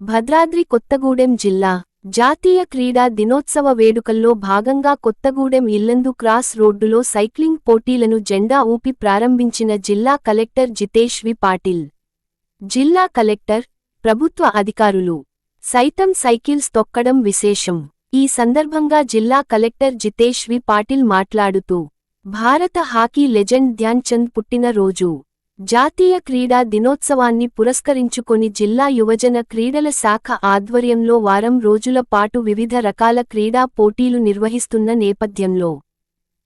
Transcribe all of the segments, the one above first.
భద్రాద్రి కొత్తగూడెం జిల్లా జాతీయ క్రీడా దినోత్సవ వేడుకల్లో భాగంగా కొత్తగూడెం ఇల్లందు క్రాస్ రోడ్డులో సైక్లింగ్ పోటీలను జెండా ఊపి ప్రారంభించిన జిల్లా కలెక్టర్ జితేష్ వి. పాటిల్. జిల్లా కలెక్టర్ ప్రభుత్వ అధికారులు. సైతం సైకిల్స్ తొక్కడం విశేషం. ఈ సందర్భంగా జిల్లా కలెక్టర్ జితేష్ వి పాటిల్ మాట్లాడుతూ భారత హాకీ లెజెండ్ ధ్యాన్ చంద్ పుట్టినరోజు. జాతీయ క్రీడా దినోత్సవాన్ని పురస్కరించుకొని జిల్లా యువజన క్రీడల శాఖ ఆధ్వర్యంలో వారం రోజుల పాటు వివిధ రకాల క్రీడా పోటీలు నిర్వహిస్తున్న నేపథ్యంలో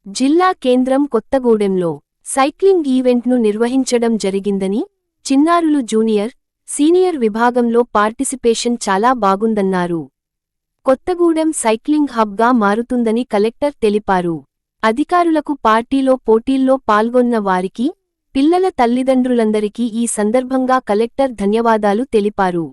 జిల్లా కేంద్రం కొత్తగూడెంలో సైక్లింగ్ ఈవెంట్ను నిర్వహించడం జరిగిందని చిన్నారులు జూనియర్ సీనియర్ విభాగంలో పార్టిసిపేషన్ చాలా బాగుందన్నారు. కొత్తగూడెం సైక్లింగ్ హబ్గా మారుతుందని కలెక్టర్ తెలిపారు. అధికారులకు పార్టీలో పోటీల్లో పాల్గొన్న వారికి పిల్లల తల్లిదండ్రులందరికీ ఈ సందర్భంగా కలెక్టర్ ధన్యవాదాలు తెలిపారు.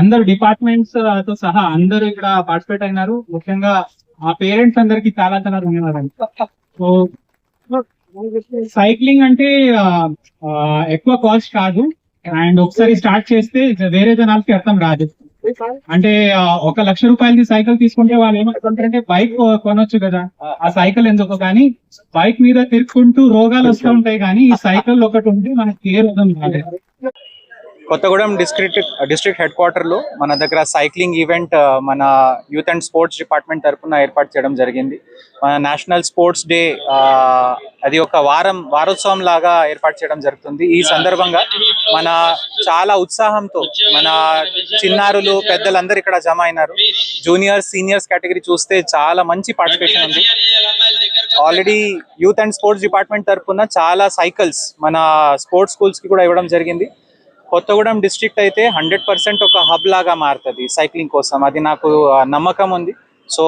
అందరు డిపార్ట్మెంట్స్తో సహా అందరూ ఇక్కడ పార్టిసిపేట్ అయినారు. ముఖ్యంగా ఆ పేరెంట్స్ అందరికి చాలా చాలా ధన్యవాదాలు. సో సైక్లింగ్ అంటే ఎక్కువ కాస్ట్ కాదు. అండ్ ఒకసారి స్టార్ట్ చేస్తే వేరే జనాలకి అర్థం రాదు. అంటే ఒక లక్ష రూపాయలకి సైకిల్ తీసుకుంటే వాళ్ళు ఏమనుకుంటారంటే బైక్ కొనొచ్చు కదా. ఆ సైకిల్ ఎందుకు? కానీ బైక్ మీద తిరుక్కుంటూ రోగాలు వస్తూ ఉంటాయి కానీ ఈ సైకిల్ ఒకటి ఉంటే మనకి ఏ రోగం రాలేదు కొత్తగూడెం డిస్ట్రిక్ట్ డిస్ట్రిక్ట్ హెడ్ క్వార్టర్లో మన దగ్గర సైక్లింగ్ ఈవెంట్ మన యూత్ అండ్ స్పోర్ట్స్ డిపార్ట్మెంట్ తరఫున ఏర్పాటు చేయడం జరిగింది. మన నేషనల్ స్పోర్ట్స్ డే అది ఒక వారం వారోత్సవం లాగా ఏర్పాటు చేయడం జరుగుతుంది. ఈ సందర్భంగా మన చాలా ఉత్సాహంతో మన చిన్నారులు పెద్దలందరూ ఇక్కడ జమ అయినారు. జూనియర్స్ సీనియర్స్ కేటగిరీ చూస్తే చాలా మంచి పార్టిసిపేషన్ ఉంది. Already youth and sports department తరఫున చాలా సైకిల్స్ మన స్పోర్ట్స్ స్కూల్స్కి కూడా ఇవ్వడం జరిగింది. కొత్తగూడెం డిస్ట్రిక్ట్ అయితే హండ్రెడ్ పర్సెంట్ ఒక హబ్ లాగా మారుతుంది సైక్లింగ్ కోసం. అది నాకు నమ్మకం ఉంది. సో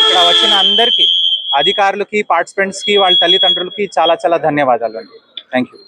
ఇక్కడ వచ్చిన అందరికీ అధికారులకి పార్టిసిపెంట్స్కి వాళ్ళ తల్లిదండ్రులకి చాలా చాలా ధన్యవాదాలు అండి. Thank you